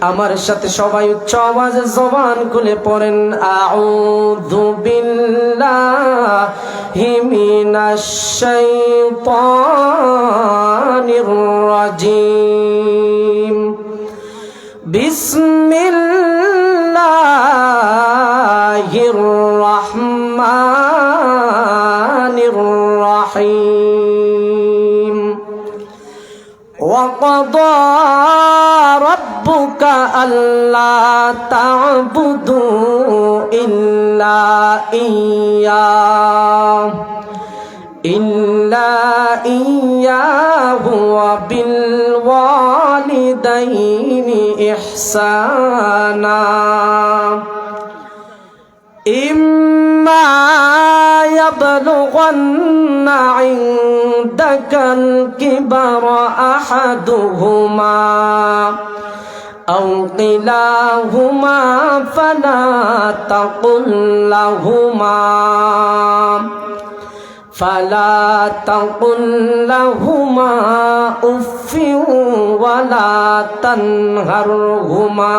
আমার সাথে সবাই উচ্চ আওয়াজে জবান খুলে পড়েন, আউযু বিল্লাহি মিনাশ শাইতানির রাজিম। বিসমিল্লাহির রহমানির রহিম। وقضى ربك ألا تعبدوا إلا إياه. إلا إياه وبالوالدين إحسانا. إما يبلغن عندك الكبر أحدهما أو كلاهما فلا تقل لهما فلا تقل لهما أف ولا تنهرهما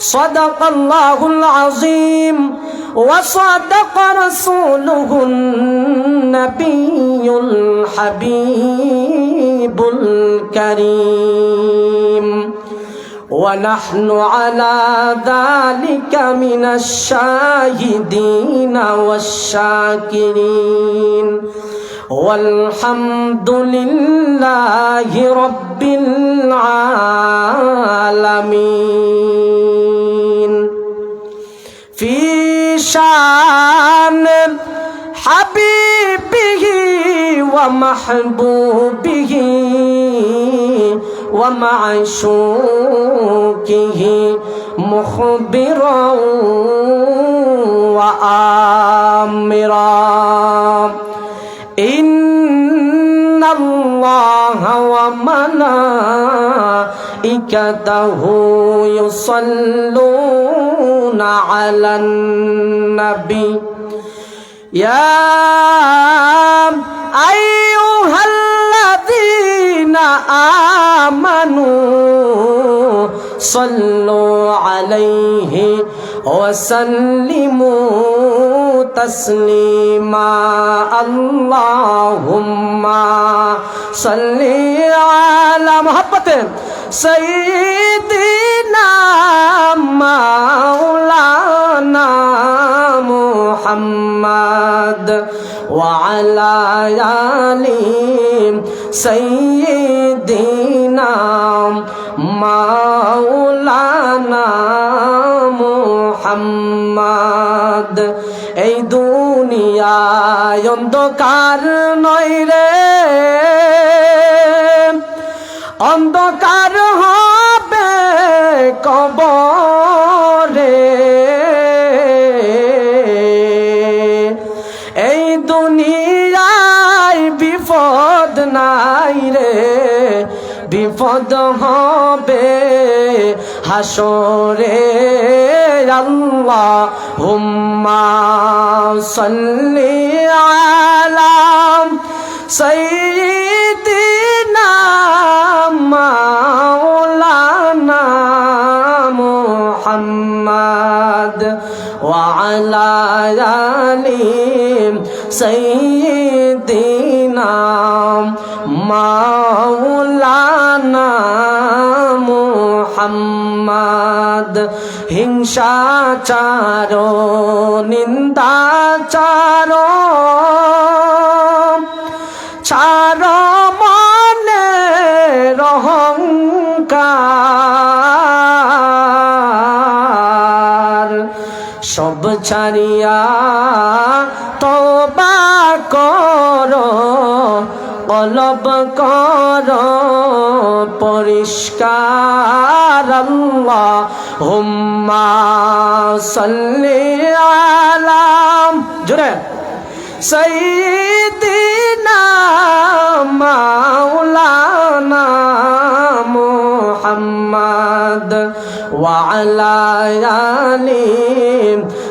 صدق الله العظيم وصدق رسوله النبي الحبيب الكريم ونحن على ذلك من الشاهدين والشاكرين والحمد لله رب العالمين. في شأن حبيبه ومحبوبه ومعشوقه مخبرا وآمرا. الله وملائكته يصلون على النبي. يا أيها الذين آمنوا صلوا عليه وسلموا تسليما اللهم صل على محبة سيدنا مولانا محمد وعلى آل সৈদিনা মাওলানা মোহাম্মদ। এই দুনিয়ায় অন্ধকার নয় রে। অন্ধকার হবে কবর। নাই রে। বিপদ হবে হাসরে। আল্লাহ হুম্মা সল্লি আলাম সৈদিনা মাওলানা মুহাম্মদ ওয়া আলা আলি সৈদিনা নাম মাওলানা হাম্মাদ হিংসাচার নিন্দাচার চার। মনে রহংকার। সব ছাড়িয়া তো বা কলব কর পরিষ্কার হুম্মা সল্লি আলাম জুড়ে সৈদিনা মাওলানা মুহাম্মদ ওয়া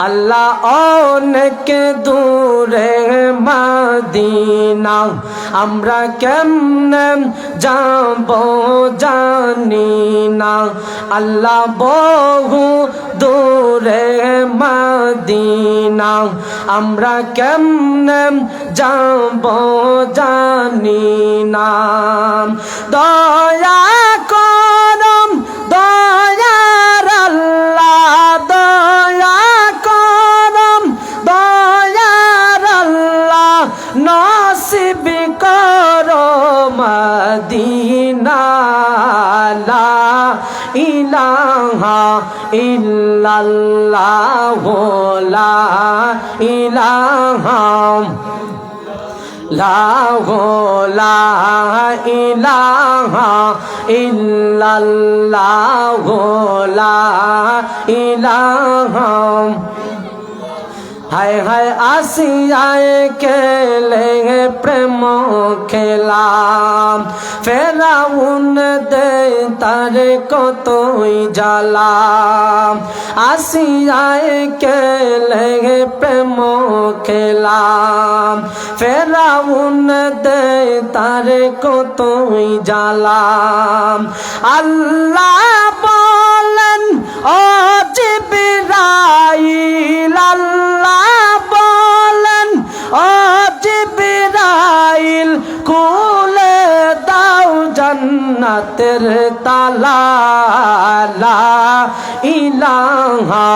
আল্লাহ অনেক দূরে মাদিনা। আমরা কেমনে যাব জানি না। আল্লাহ বহু দূরে মাদিনা। আমরা কেমনে যাব জানি না। দয়া ইলাহা ইল্লাল্লাহ লা ইলাহা লা ইলাহা ইল্লাল্লাহ লা ইলাহা হায় হায় আসিয়ায় কেলে প্রেম খেলাম। ফেরাউন দে তার কতই জ্বালাম আসিয়ায় কেলে প্রেম খেলাম ফেরাউন দে তার কতই জ্বালাম আল্লাহ বলেন, ও জিবরাইল, আল্লাহ বলেন, ও জিবরাইল দাও জান্নাতের তালা লা ইলাহা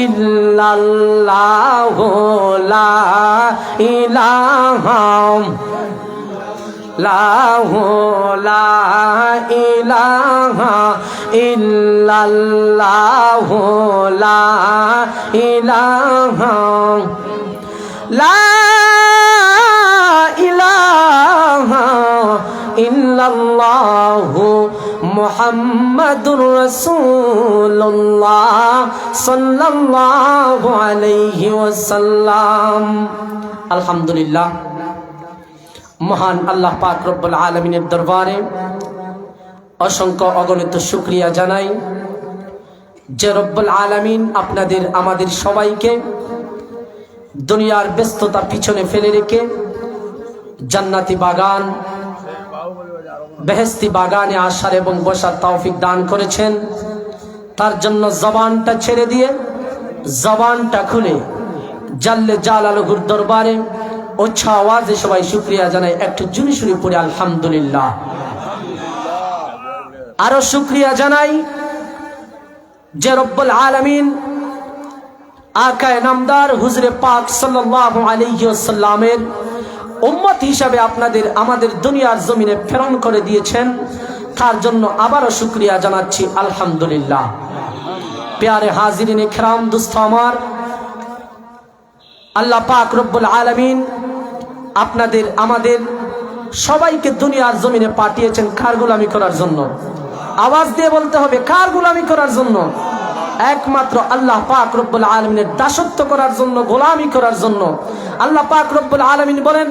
ইল্লাল্লাহ লা ইলাহা লাহ লা ইলাহা ইল্লাল্লাহ লা ইলাহা লা ইলাহা আলহামদুলিল্লাহ। মহান আল্লাহ পাক রব্বুল আলমিনের দরবারে অসংখ্য অগণিত শুক্রিয়া জানাই যে রব্বুল আলমিন আপনাদের, আমাদের সবাইকে দুনিয়ার ব্যস্ততা পিছনে ফেলে রেখে জান্নাতি বাগান বেহেস্তি বাগানে আসার এবং বসার তৌফিক দান করেছেন। তার জন্য জবানটা ছেড়ে দিয়ে জবানটা খুলে জাল্লে জাল আলহুর দরবারে উচ্ছা আওয়াজে সবাই শুক্রিয়া জানাই। একটু জুনি শুনি পড়ে, আলহামদুলিল্লাহ। আরও শুক্রিয়া জানাই যে রব্বুল আলমিন আকায় নামদার হুজরে পাক সাল্লাল্লাহু আলাইহি ওয়াসাল্লামের উম্মত হিসাবে আপনাদের আমাদের দুনিয়ার জমিনে প্রেরণ করে দিয়েছেন। তার জন্য আবারও শুক্রিয়া জানাচ্ছি। আলহামদুলিল্লাহ। পেয়ারে হাজিরিন খেরাম দুস্থ আমার, আল্লাহ পাক রব্বুল আলমিন আপনাদের, আমাদের সবাইকে দুনিয়ার জমিনে পাঠিয়েছেন কার গোলামি করার জন্য? আওয়াজ দিয়ে বলতে হবে, কার গোলামি করার জন্য? একমাত্র আল্লাহ পাক রব্বুল আলমিনের দাসত্ব করার জন্য, গোলামি করার জন্য। আল্লাহ পাক রব্বুল আলমিন বলেন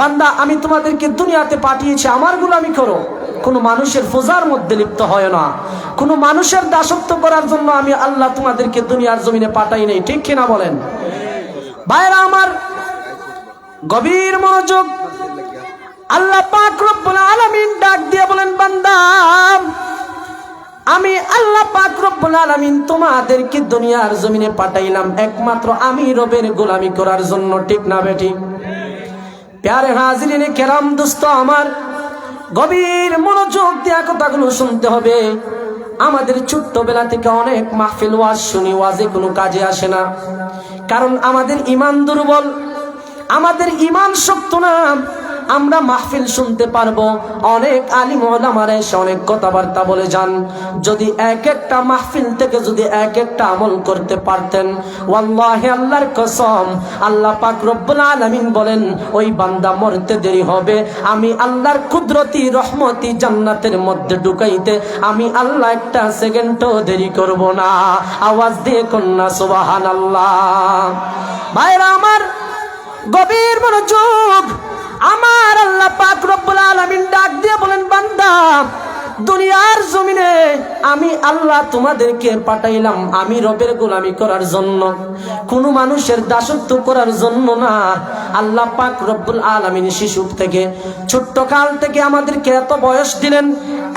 বান্দা, আমি তোমাদেরকে দুনিয়াতে পাঠিয়েছি আমার গুলামি করো। কোনো মানুষের ফোজার মধ্যে লিপ্ত হয় না। কোনো মানুষের দাসত্ব করার জন্য আমি আল্লাহ তোমাদেরকে দুনিয়ার জমিনে পাঠাই নেই। ঠিক কিনা বলেন? ভাইরা আমার গভীর মনোযোগ আল্লাহ পাক রব্বুল আলামিন ডাক দিয়ে বলেন, বান্দা, আমি আল্লাহ পাক রব্বুল আলামিন তোমাদেরকে দুনিয়ার জমিনে পাঠাইলাম। একমাত্র আমি রবের গোলামি করার জন্য। ঠিক না বেটি প্যারে হাজিরিনে কেরাম দোস্ত আমার। গভীর মনোযোগ দেওয়া কথাগুলো শুনতে হবে। আমাদের ছোট্টবেলা থেকে অনেক মাহফিল ওয়াজ শুনি, ওয়াজে কোনো কাজে আসে না। কারণ আমাদের ইমান দুর্বল। আমাদের ইমান শক্ত না। আমরা মাহফিল শুনতে পারব। অনেক আলিম ওলামারা এসে অনেক কথাবার্তা বলে যান। যদি এক একটা মাহফিল থেকে যদি এক একটা আমল করতে পারতেন, ওয়াল্লাহি আল্লাহর কসম, আল্লাহ পাক রব্বুল আলামিন বলেন, ওই বান্দা মরতে দেরি হবে। আমি আল্লাহর কুদরতি, রহমতি জান্নাতের মধ্যে ঢুকাইতে আমি আল্লাহ একটা সেকেন্ডও দেরি করব না। আওয়াজ দিয়ে কন্যা, সুবহানাল্লাহ। ভাইরা আমার গভীর মনোযোগ আমার আল্লাহ পাক রব্বুল আলামিন ডাক দিয়ে বলেন বান্দা দুনিয়ার জমিনে আমি আল্লাহ তোমাদেরকে পাঠাইলাম, আমি রবের গোলামি করার জন্য। কোনো মানুষের দাসত্ব করার জন্য না। আল্লাহ পাক রব্বুল আলামিন শিশু থেকে ছোট্ট কাল থেকে আমাদেরকে এত বয়স দিলেন,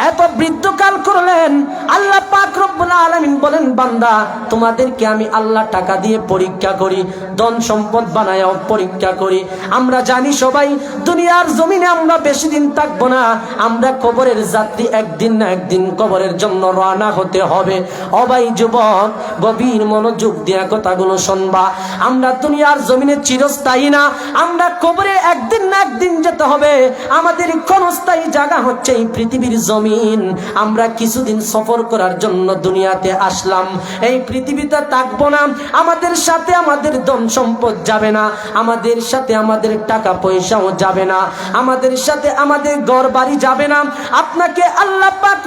এত বৃদ্ধকাল করলেন। আল্লাহ পাক রব্বুল আলামিন বলেন, বান্দা, তোমাদেরকে আমি আল্লাহ টাকা দিয়ে পরীক্ষা করি, ধন সম্পদ বানায় পরীক্ষা করি। আমরা জানি সবাই, দুনিয়ার জমিনে আমরা বেশি দিন থাকব না। আমরা কবরের যাত্রী একদিন না একদিন কবরের জন্য রওনা হতে হবে। অবাই যুবক, গভীর মনোযোগ দেয়া কথাগুলো শুনবা। আমরা দুনিয়ার জমিনে চিরস্থায়ী না, আমরা কবরে একদিন না একদিন যেতে হবে। আমাদের ক্ষণস্থায়ী জায়গা হচ্ছে এই পৃথিবীর জমিন। আমরা কিছুদিন সফর করার জন্য দুনিয়াতে আসলাম। এই পৃথিবীতে থাকব না। আমাদের সাথে আমাদের ধন সম্পদ যাবে না। আমাদের সাথে আমাদের টাকা পয়সাও যাবে না। আমাদের সাথে আমাদের ঘর বাড়ি যাবে না। আপনাকে আল্লাহ পাক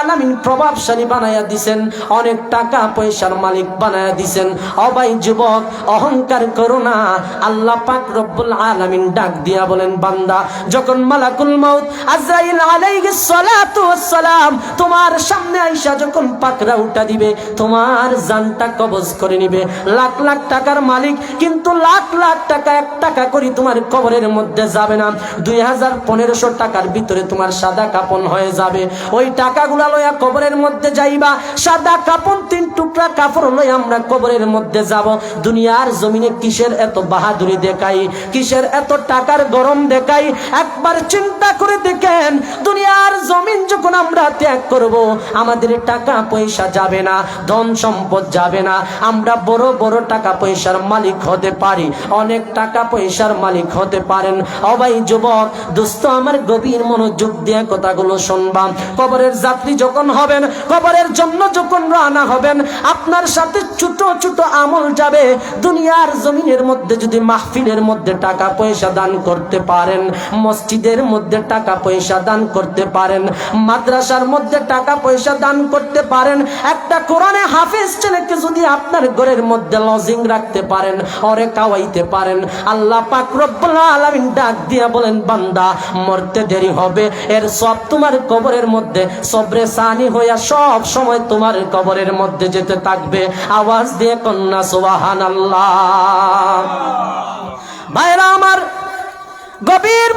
আলামিন প্রভাবশালী বানায়া দিছেন। অনেক টাকা পয়সার মালিক বানায়া দিছেন। অবাই যুবক, অহংকার করো না। আল্লাহ পাক রব্বুল আলামিন ডাক দিয়া বলেন, বান্দা, যখন মালাকুল মাউত আজরাইল আলাইহিস সালাতু সালাম তোমার সামনে আইসা যখন পাকড়া উঠা দিবে, তোমার জানটা কবজ করে নিবে। লাখ লাখ টাকার মালিক, কিন্তু লাখ লাখ টাকা, এক টাকা করে তোমার কবরের মধ্যে যাবে না। দুই হাজার পনেরোশো টাকার ভিতরে তোমার সাদা কাপন হয়ে যাবে। ওই টাকাগুলা লইয়া কবরের মধ্যে যাইবা, সাদা কাপন তিন টুকরা কাপড় লই আমরা কবরের মধ্যে যাব। দুনিয়ার জমিনে কিসের এত বাহাদুরি দেখাই? কিসের এত টাকার গরম দেখাই, একবার চিন্তা করে দেখেন, দুনিয়ার জমিন যখন আমরা ত্যাগ করব, আমাদের টাকা পয়সা যাবে না, ধন সম্পদ যাবে না। আমরা বড় বড় টাকা পয়সার মালিক হতে পারি, অনেক টাকা পয়সার মালিক হতে পারেন। অবাই যুবক, দোস্ত, আমার গভীর মনোযোগ দিয়ে কথাগুলো শুনবাম কবরের যাত্রী যখন হবেন, কবরের জন্য যখন রানা হবেন, আপনার সাথে ছোট ছোট আমল যাবে। দুনিয়ার জমিনের মধ্যে যদি মাহফিলের মধ্যে টাকা পয়সা দান করতে পারেন। মসজিদের মধ্যে টাকা পয়সা দান করতে পারেন। মাদ্রাসার মধ্যে টাকা পয়সা দান করতে পারেন। একটা কোরআনে হাফেজ ছেলেকে যদি আপনার ঘরের মধ্যে লজিং রাখতে পারেন অরে কাওয়াইতে পারেন। আল্লাহ পাক রব্বুল আলামিন ডাক দিয়া বলেন, বান্দা, মরতে দেরি হবে। এর সব তোমার কবরের মধ্যে, সবরে সানি হইয়া সব সময় তোমার কবরের মধ্যে যেতে থাকবে। আওয়াজ দিয়ে কন্যা সুবাহান আল্লাহ ভাইরা আমার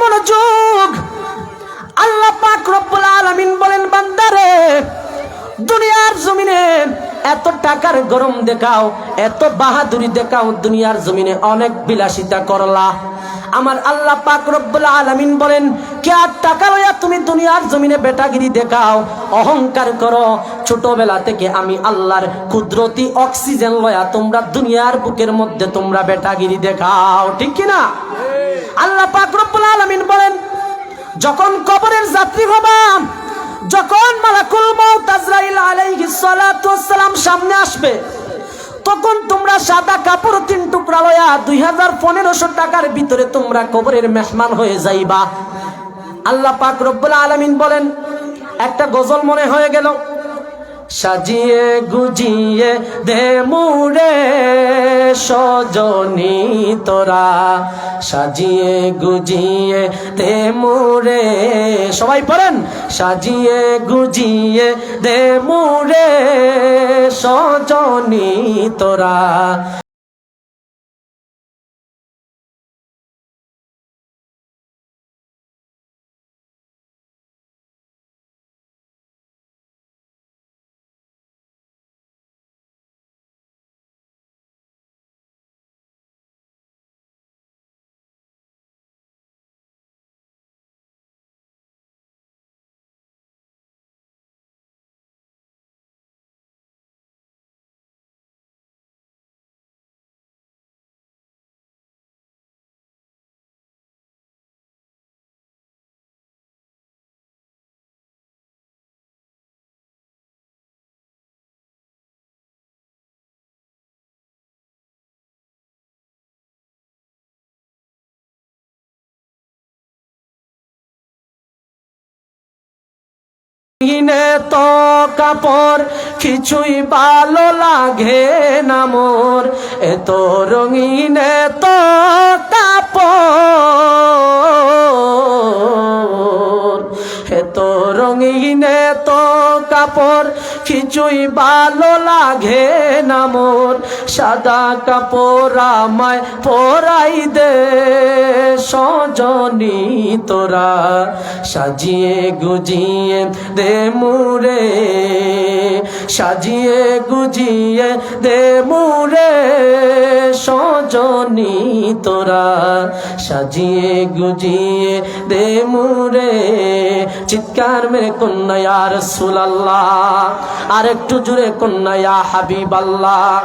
মনোযোগ। আল্লাহ পাক রব্বুল আলামিন বলেন, বান্দারে, দুনিয়ার জমিনে এত টাকার গরম দেখাও, এত বাহাদুরি দেখাও দুনিয়ার জমিনে অনেক বিলাসিতা করলা। আমার আল্লাহ পাক রব্বুল আলামিন বলেন কে আর টাকা লইয়া তুমি দুনিয়ার জমিনে বেটাগিরি দেখাও, অহংকার করো। ছোটবেলা থেকে আমি আল্লাহর কুদরতি অক্সিজেন লয়া তোমরা দুনিয়ার বুকের মধ্যে তোমরা বেটাগিরি দেখাও। ঠিক কি না আল্লাহ পাক রব্বুল আলামিন বলেন, যখন কবরের যাত্রী হবাম যখন মালাকুল মউত আজরাইল আলাইহিস সালাতু সালাম সামনে আসবে, তখন তোমরা সাদা কাপড় তিন টুকরা লয়া দুই হাজার পনেরোশো টাকার ভিতরে তোমরা কবরের মেহমান হয়ে যাইবা। আল্লাহ পাক রব্বুল আলামিন বলেন, একটা গজল মনে হয়ে গেল। সাজিয়ে গুজিয়ে দে মুরে সজনী তোরা। সাজিয়ে গুজিয়ে দে মুরে সবাই পড়েন। সাজিয়ে গুজিয়ে দে মুরে সজনী তোরা। কিনে তো কাপড় কিছুই ভালো লাগে না মোর। এত রঙিন তো কাপড়। এত রঙিন তো কাপড় কিছুই ভালো লাগে না মোর। সাদা কাপড় আমায় পরাই দে, সজনী তোরা। সাজিয়ে গুজিয়ে দে মুরে সাজিয়ে গুজিয়ে দে মুরে সজনী তোরা। সাজিয়ে গুজিয়ে দে মুরে চিৎকার মেরে কন্যা রসুলাল্লাহ। আর একটু জুড়ে কন্যা হাবিব আল্লাহ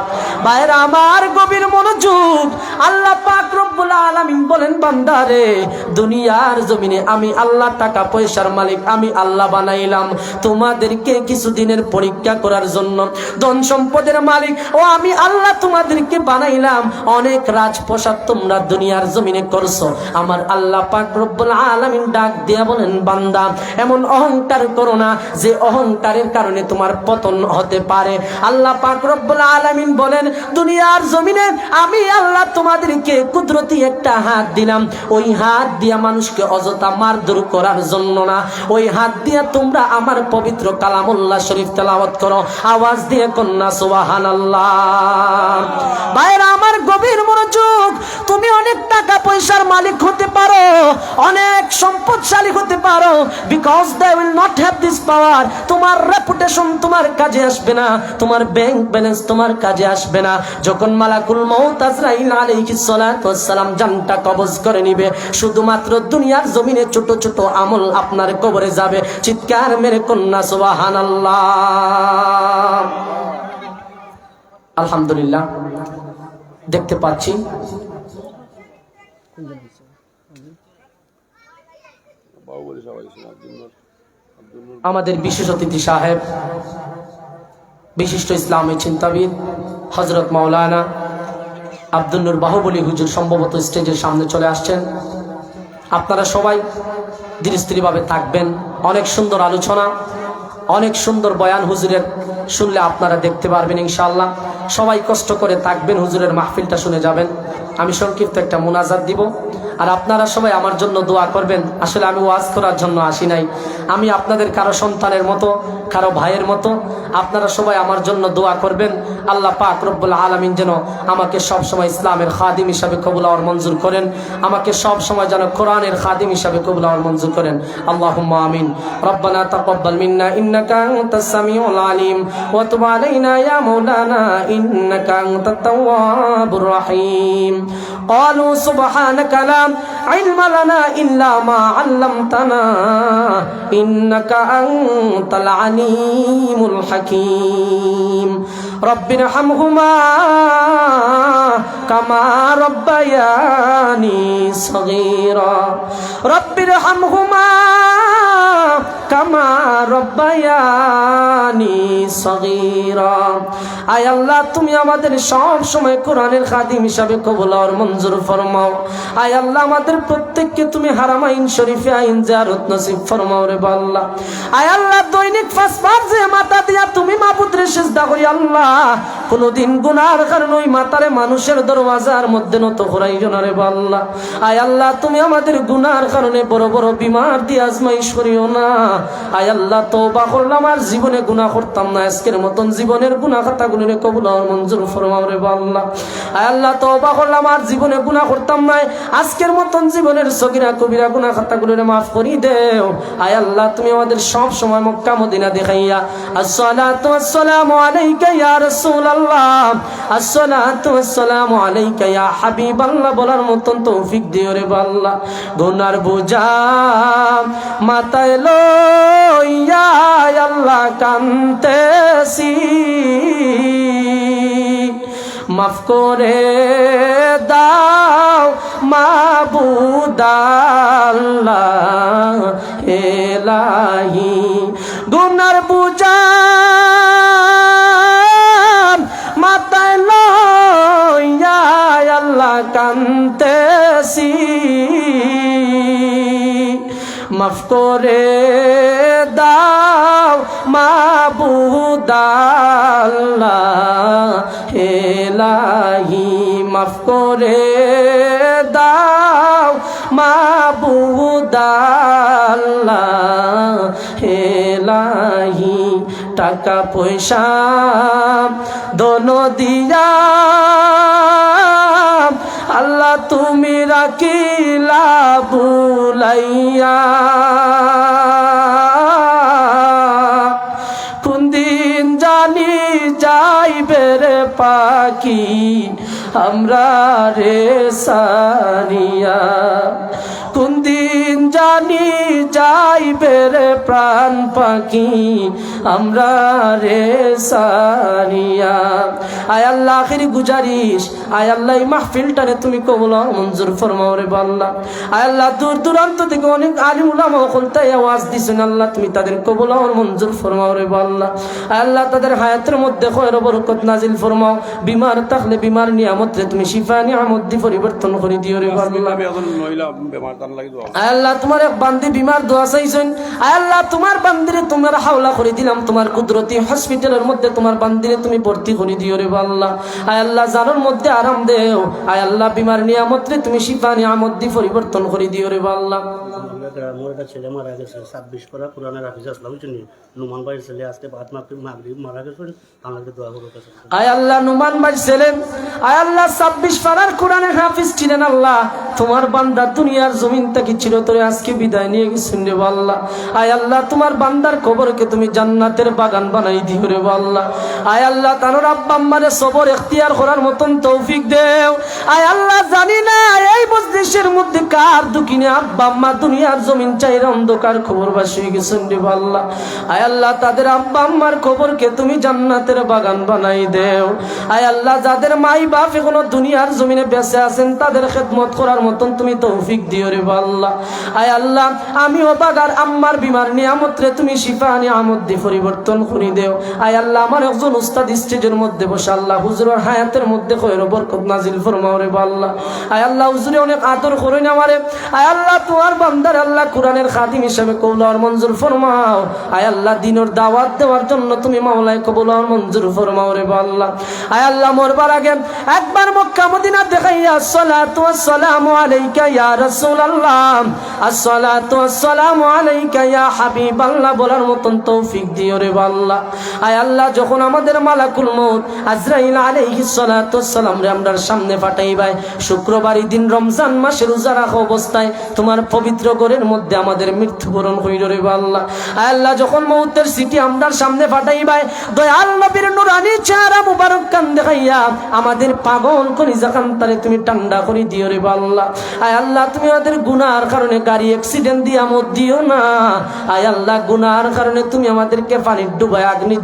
বাইরে আমার গভীর মনোযোগ। আল্লাহ পাক রব্বুল আলামিন বলেন বান্দারে দুনিয়ার জমিনে আমি আল্লাহ টাকা পয়সার মালিক, আমি আল্লাহ বানাইলাম। তোমাদেরকে কিছুদিনের পরীক্ষা করার জন্য ধন সম্পদের মালিক। ও, আমি আল্লাহ তোমাদেরকে বানাইলাম। অনেক রাজপ্রসাদ তোমরা দুনিয়ার জমিনে করছ। আমার আল্লাহ পাক রব্বুল আলামিন ডাক দিয়া বলেন, বান্দা, এমন অহংকার করো না যে অহংকারের কারণে তোমার পতন হতে পারে। আল্লাহ পাক রব্বুল আলামিন বলেন, দুনিয়ার জমিনে আমি আল্লাহ তোমাদেরকে কুদরতি একটা হাত দিলাম। ওই হাত দিয়া মানুষকে অযথা মারধর করার জন্য না। ওই হাত দিয়া তোমরা আমার পবিত্র কালামুল্লাহ শরীফ তেলাওয়াত করো। আওয়াজ দিয়ে কন্যা, সুবহানাল্লাহ। ভাইরা আমার গভীর মনোযোগ, তুমি অনেক টাকা পয়সার মালিক হতে পারো, অনেক সম্পদশালী হতে পারো। Because they will not have this power তোমার রেপুটেশন তোমার কাজে আসবে না, তোমার ব্যাংক ব্যালেন্স তোমার কাজে আসবে না। যখন মালাকুল মউত আজরাইল সালাম জানটা কবজ করে নিবে, শুধুমাত্র দুনিয়ার জমিনে ছোট ছোট আমল আপনার কবরে যাবে। চিৎকার মেরে কন্যা, সুবহানাল্লাহ। আলহামদুলিল্লাহ, দেখতে পাচ্ছি বাহুবলী সবাই ছিল আব্দুল নূর আব্দুল নূর আমাদের বিশেষ অতিথি সাহেব, বিশিষ্ট ইসলামী চিন্তাবিদ হজরত মাওলানা আব্দুল নূর বাহুবলী হুজুর সম্ভবত স্টেজের সামনে চলে আসছেন। আপনারা সবাই ধীরস্থিরভাবে থাকবেন। অনেক সুন্দর আলোচনা, অনেক সুন্দর বয়ান হুজুরের শুনলে আপনারা দেখতে পারবেন ইনশাল্লাহ সবাই কষ্ট করে থাকবেন, হুজুরের মাহফিলটা শুনে যাবেন। আমি সংক্ষিপ্ত একটা মুনাজাত দিব। আর আপনারা সবাই আমার জন্য দোয়া করবেন আসলে আমি ওয়াজ করার জন্য আসি নাই আমি আপনাদের কারো সন্তানের মতো কারো ভাইয়ের মতো আপনারা সবাই আমার জন্য দোয়া করবেন আল্লাহ পাক রব্বুল আলমিন যেন আমাকে সব সময় ইসলামের খাদিম হিসাবে কবুল আর মঞ্জুর করেন আমাকে সব সময় যেন কোরআনের খাদিম হিসাবে কবুল আর মঞ্জুর করেন আল্লাহ আমিন রব্বানা তাকাব্বাল মিন্না ইন্নাকা আনতাস সামিউল আলিম ওয়া তুব আলাইনা ইয়া মাওলানা ইন্নাকা আনতাত তাওয়াবুর রহিম قالوا سبحانك لا علم لنا إلا ما علمتنا إنك أنت العليم الحكيم رب ارحمهما كما ربياني صغيرا رب ارحمهما কামা রব্বায়ানি সগীরা আয় আল্লাহ তুমি আমাদের সব সময় কোরআনের খাদিম হিসাবে কবুল আর মঞ্জুর ফরমাও আয় আল্লাহ আমাদের প্রত্যেককে তুমি হারামাইন শরীফে আইন জারত নসিব ফরমাও রে আল্লাহ। আয় আল্লাহ, দৈনিক ফাঁসবার যে মাথা দিয়া তুমি মাবুদরে সেজদা করি আল্লাহ। কোনদিন গুনার কারণে ওই মাতারে মানুষের দরওয়াজার মধ্যে নত করাইও না রে আল্লাহ। আয় আল্লাহ, তুমি আমাদের গুনার কারণে বড় বড় বিমার দিয়ে আজমাইশ করিও না। আয় আল্লাহ, তওবা করলাম আর জীবনে গুনাহ করতাম না। আজকের মতন জীবনের গুনাহ খাতাগুলো কবুল আর মঞ্জুর ফরমাও রে আল্লাহ। আয় আল্লাহ, তওবা করলাম আর জীবনে গুনাহ করতাম না। আজকের মতন জীবনের সগিরা, কবিরা গুনাহ খাতাগুলো মাফ করি দেও। আয় আল্লাহ, তুমি আমাদের সব সময় মক্কা, মদিনা দেখাইয়া, আসসালাতু ওয়াসসালামু আলাইকা ইয়া রাসূলুল্লাহ, আসসালাতু ওয়াসসালামু আলাইকা ইয়া হাবিবাল্লাহ, বলার মতন তৌফিক দিও রে আল্লাহ গুনার বোঝা মাথায় লইয়া আল্লাহ, কান্তেছি। মাফ করে দাও মাবুদাল্লাহ। এলাহি গুনার বুঝা মাতায় লয়া আল্লাহ কান্তেছি মাফ করে দাও মাবুদাল্লাহ হেলাহি মাফ করে দাও মাবুদাল্লাহ হেলাহি টাকা, পয়সা দোনো দিয়া। আল্লাহ রাখিলা বুলাইয়া কোন দিন জানি যাইবে রে পাখি, আমরা রে সানিয়া। কোন দিন জানি যাইবে রে প্রাণ পাখি আমরা রে সানিয়া। আয় আল্লাহ আখিরি গুজারিশ। আয় আল্লাহ এই মাহফিলটারে তুমি কবুল আর মঞ্জুর ফরমাও রে আল্লাহ আয় আল্লাহ দূর দূরান্ত থেকে অনেক আলিম উলামা তাই আওয়াজ দিছেন আল্লাহ তুমি তাদের কবুল মঞ্জুর ফরমাও রে আয় আল্লাহ তাদের হায়াতের মধ্যে খয়ের বরকত নাজিল ফরমাও। বিমার থাকলে বিমার নিয়ামত রে তুমি শিফা নিয়ামত দি পরিবর্তন করে দিও রে আল্লাহ আয় তোমার এক বান্দি বিমার দোয়া চাইছেন। আয় আল্লাহ তোমার বান্দিরে তোমার হাওলা করে দিলাম। তোমার কুদরতি হসপিটালের মধ্যে তোমার বান্দিরে তুমি ভর্তি করে দিও রে আল্লাহ আয় আল্লাহ, জানোর মধ্যে আরাম দেও। আয় আল্লাহ, বিমার নিয়ামত রে তুমি শিফা নিয়ামত দিয়ে পরিবর্তন করে দিও রে আল্লাহ একটা ছেলে মারা গেছে করা হাফিজ আসলাম নুমান ছেলে আজকে বাদ মারা আমাকে দোয়া করো কাছে। আয় আল্লাহ, নুমান ভাই ছিলেন আয় আল্লাহ হাফিজ ছিলেন আল্লাহ। তোমার দুনিয়ার জমিন থেকে ছিল তোরে আজকে বিদায় নিয়ে রে আয় আল্লাহ, তোমার বান্দার তুমি জান্নাতের বাগান বানাই দিও রে আল্লাহ। আয় আল্লাহ তানোর আব্বা আম্মারে সবর, এখতিয়ার করার মতন তৌফিক দেও। আয় আল্লাহ, জানি না এই মজলিসের মধ্যে কার দুকিনে আব্বা আম্মা দুনিয়ার জমিন চাইরা অন্ধকার খবর বাসি গেছেন রে আল্লাহ আয় আল্লাহ, তাদের আব্বা আম্মার খবরকে তুমি জান্নাতের বাগান বানাই দেও। আয় আল্লাহ, যাদের মাই বাপ এখনও দুনিয়ার জমিনে বেঁচে আছেন, তাদের খেদমত করার মতন তুমি তৌফিক দিও রে আল্লাহ আয় আল্লাহ আমি বাগার আম্মার বিমার নিয়ামত রে তুমি শিফা নিয়ামত দিয়ে পরিবর্তন করে দেও। আয় আল্লাহ, আমার একজন উস্তাদ স্টেজের মধ্যে বসে আল্লাহ, হুজুরের হায়াতের মধ্যে কয়ের বরকত নাজিল ফরমাও রে আল্লাহ আয় আল্লাহ, হুজুরে অনেক আদর করে না আমারে। আয় আল্লাহ, তোমার বান্দার আল্লাহ কোরআনের খাদিম হিসাবে কৌলার মঞ্জুর ফরমাও। আয় আল্লাহ, দিনের দাওয়াত দেওয়ার জন্য তুমি মাওলায় কবুল আর মঞ্জুর ফরমাও রে আল্লাহ। আয় আল্লাহ, মরবার আগে একবার মক্কা, মদিনা দেখাইয়া আসসালাতু ওয়াসসালামু আলাইকা ইয়া রাসূলুল্লাহ আসসালাতু ওয়াসসালামু আলাইকা ইয়া হাবিবাল্লাহ বলার মতন তৌফিক দিও রে আয় আল্লাহ, যখন আমাদের মালাকুল মউত আজরাইল আলাইহিস সালাতু ওয়াসসালাম রে আমরার সামনে পাঠাইবাই শুক্রবারই দিন রমজান মাসের রোজা রাখা অবস্থায় তোমার পবিত্র ঘরের মধ্যে আমাদের মৃত্যুবরণ হইল রে আল্লাহ। আল্লাহ, যখন মৌতের সিটি আমরার সামনে নবীর নুরানি চেহারা মুবারক কান দেখাইয়া আমাদের পাগল করি যখন তারে তুমি ঠান্ডা দিও রে আল্লাহ। আয় আল্লাহ, তুমি আমাদের গুনার কারণে গাড়ি অ্যাক্সিডেন্ট দিও না। আয় আল্লাহ, গুনার কারণে তুমি আমাদেরকে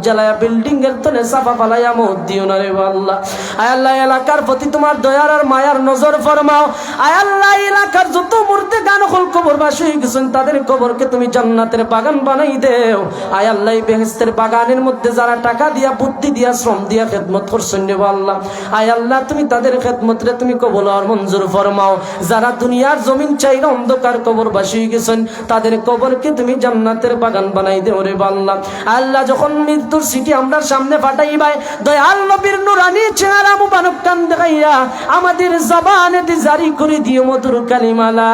জ্বালায়া বিল্ডিং এর তলে সাফা ফালাইয়া মত দিও না রে আল্লাহ। আয় আল্লাহ, এলাকার প্রতি তোমার দয়ার আর মায়ার নজর ফরমাও। আয় আল্লাহ, এলাকার যত মূর্তি গান হল কবর বাসু তাদের কবরকে তুমি জান্নাতের বাগান বানাই দেও। আয় আল্লাহ বেহেস্তের বাগানের মধ্যে যারা টাকা দিয়া, বুদ্ধি দিয়া, শ্রম দিয়া খেদমত করছেন আল্লাহ। আয় আল্লাহ, তুমি তাদের খেদমতরে তুমি কবল আর মঞ্জুর ফরমাও। যারা দুনিয়ার জমিন অন্ধকার কবর বাসি গেছেন, তাদের কবরকে তুমি জান্নাতের বাগান বানাই দেও রে আল্লাহ। আল্লাহ, যখন মৃত্যুর সিটি আমরা সামনে পাঠাইবাই দয়াল নবীর নুরানি চেহারা কান দেখাইয়া আমাদের জবানে জারি করে দিও মধুর কালিমালা